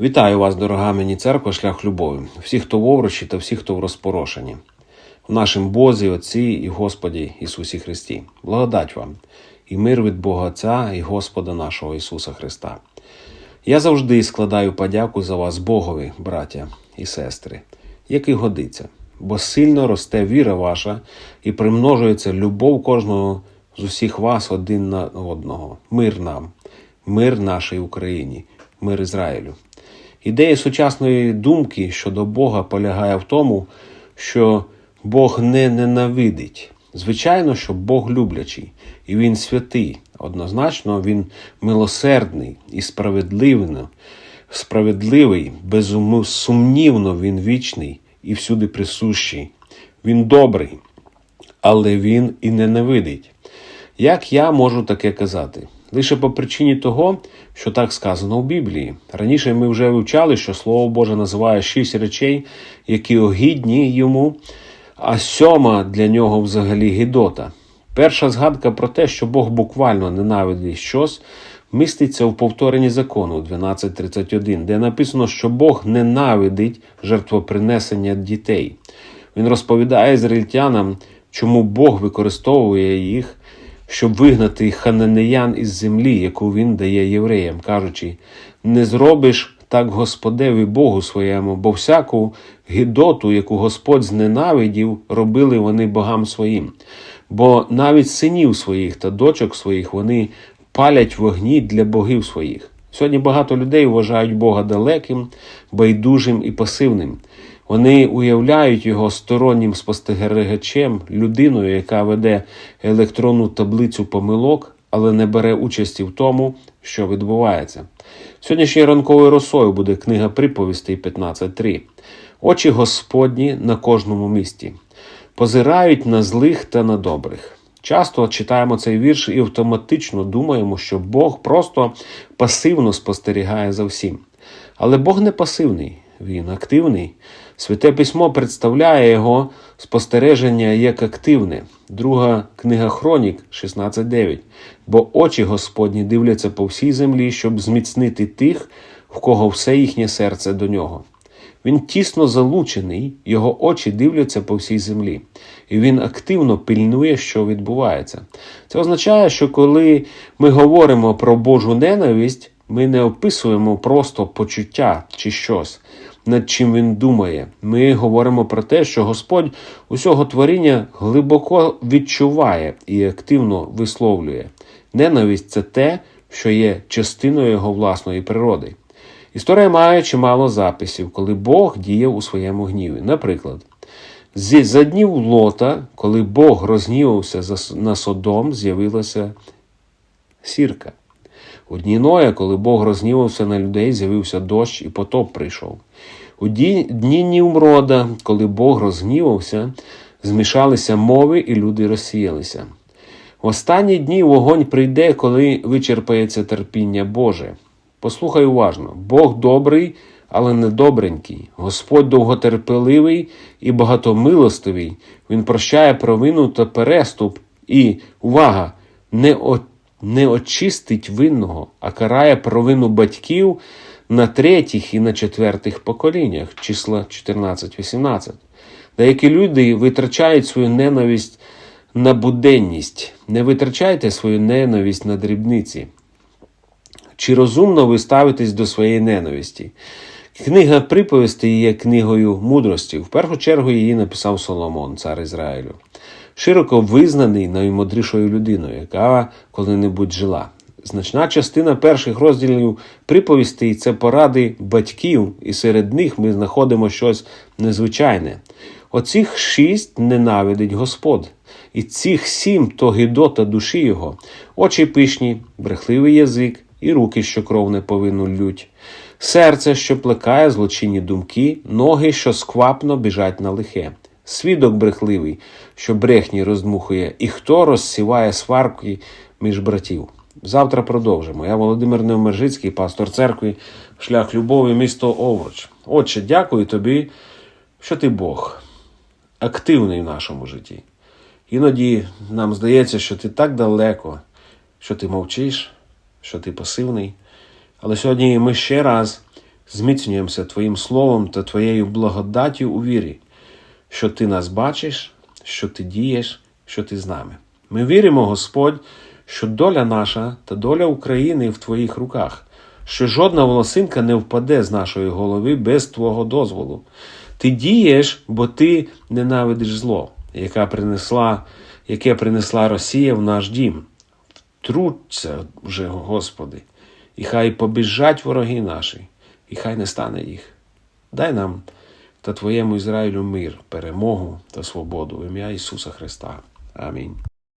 Вітаю вас, дорога мені церква, шлях любові, всі, хто в оврочі та всі, хто в розпорошенні, в нашому Бозі, Отці і Господі Ісусі Христі. Благодать вам і мир від Бога Отця і Господа нашого Ісуса Христа. Я завжди складаю подяку за вас Богові, браття і сестри, як і годиться, бо сильно росте віра ваша і примножується любов кожного з усіх вас один на одного. Мир нам, мир нашій Україні, мир Ізраїлю. Ідея сучасної думки щодо Бога полягає в тому, що Бог не ненавидить. Звичайно, що Бог люблячий, і Він святий. Однозначно, Він милосердний і справедливий, справедливий, безсумнівно Він вічний і всюди присущий. Він добрий, але Він і ненавидить. Як я можу таке казати? Лише по причині того, що так сказано у Біблії. Раніше ми вже вивчали, що Слово Боже називає шість речей, які огідні йому, а сьома для нього взагалі гідота. Перша згадка про те, що Бог буквально ненавидить щось, міститься в повторенні закону 12.31, де написано, що Бог ненавидить жертвопринесення дітей. Він розповідає ізраїльтянам, чому Бог використовує їх щоб вигнати хананеян із землі, яку він дає євреям, кажучи: не зробиш так Господеві Богу своєму, бо всяку гідоту, яку Господь зненавидів, робили вони богам своїм. Бо навіть синів своїх та дочок своїх вони палять вогні для богів своїх. Сьогодні багато людей вважають Бога далеким, байдужим і пасивним. Вони уявляють його стороннім спостерігачем, людиною, яка веде електронну таблицю помилок, але не бере участі в тому, що відбувається. Сьогоднішньою ранковою росою буде книга приповістей 15.3. Очі Господні на кожному місті позирають на злих та на добрих. Часто читаємо цей вірш і автоматично думаємо, що Бог просто пасивно спостерігає за всім. Але Бог не пасивний, він активний. Святе письмо представляє його спостереження як активне. Друга книга Хронік 16.9. Бо очі Господні дивляться по всій землі, щоб зміцнити тих, в кого все їхнє серце до нього. Він тісно залучений, його очі дивляться по всій землі, і він активно пильнує, що відбувається. Це означає, що коли ми говоримо про Божу ненависть, ми не описуємо просто почуття чи щось, над чим він думає. Ми говоримо про те, що Господь усього творіння глибоко відчуває і активно висловлює. Ненависть це те, що є частиною його власної природи. Історія має чимало записів, коли Бог діяв у своєму гніві. Наприклад, за днів Лота, коли Бог рознівався на Содом, з'явилася сірка. У дні Ноя, коли Бог рознівався на людей, з'явився дощ і потоп прийшов. У дні Німрода, коли Бог розгнівався, змішалися мови і люди розсіялися. В останні дні вогонь прийде, коли вичерпається терпіння Боже. Послухай уважно: Бог добрий, але не добренький. Господь довготерпеливий і багатомилостивий. Він прощає провину та переступ і, увага, не не очистить винного, а карає провину батьків на третіх і на четвертих поколіннях, числа 14-18. Деякі люди витрачають свою ненависть на буденність. Не витрачайте свою ненависть на дрібниці. Чи розумно ви ставитесь до своєї ненависті? Книга приповістей є книгою мудрості. В першу чергу її написав Соломон, цар Ізраїлю широко визнаний наймудрішою людиною, яка коли-небудь жила. Значна частина перших розділів приповістей це поради батьків, і серед них ми знаходимо щось незвичайне. Оцих шість ненавидить Господь, і цих сім то гидота душі його, очі пишні, брехливий язик, і руки, що кров не повинну лють, серце, що плекає злочинні думки, ноги, що сквапно біжать на лихе свідок брехливий, що брехні роздмухує, і хто розсіває сварки між братів. Завтра продовжимо. Я Володимир Невмержицький, пастор церкви, шлях любові, місто Овруч. Отче, дякую тобі, що ти Бог, активний в нашому житті. Іноді нам здається, що ти так далеко, що ти мовчиш, що ти пасивний. Але сьогодні ми ще раз зміцнюємося Твоїм Словом та Твоєю благодаттю у вірі, що Ти нас бачиш, що Ти дієш, що Ти з нами. Ми віримо, Господь, що доля наша та доля України в Твоїх руках, що жодна волосинка не впаде з нашої голови без Твого дозволу. Ти дієш, бо ти ненавидиш зло, яка принесла, яке принесла Росія в наш дім. Втруться вже, Господи, і хай побіжать вороги наші, і хай не стане їх. Дай нам та Твоєму Ізраїлю мир, перемогу та свободу в ім'я Ісуса Христа. Амінь.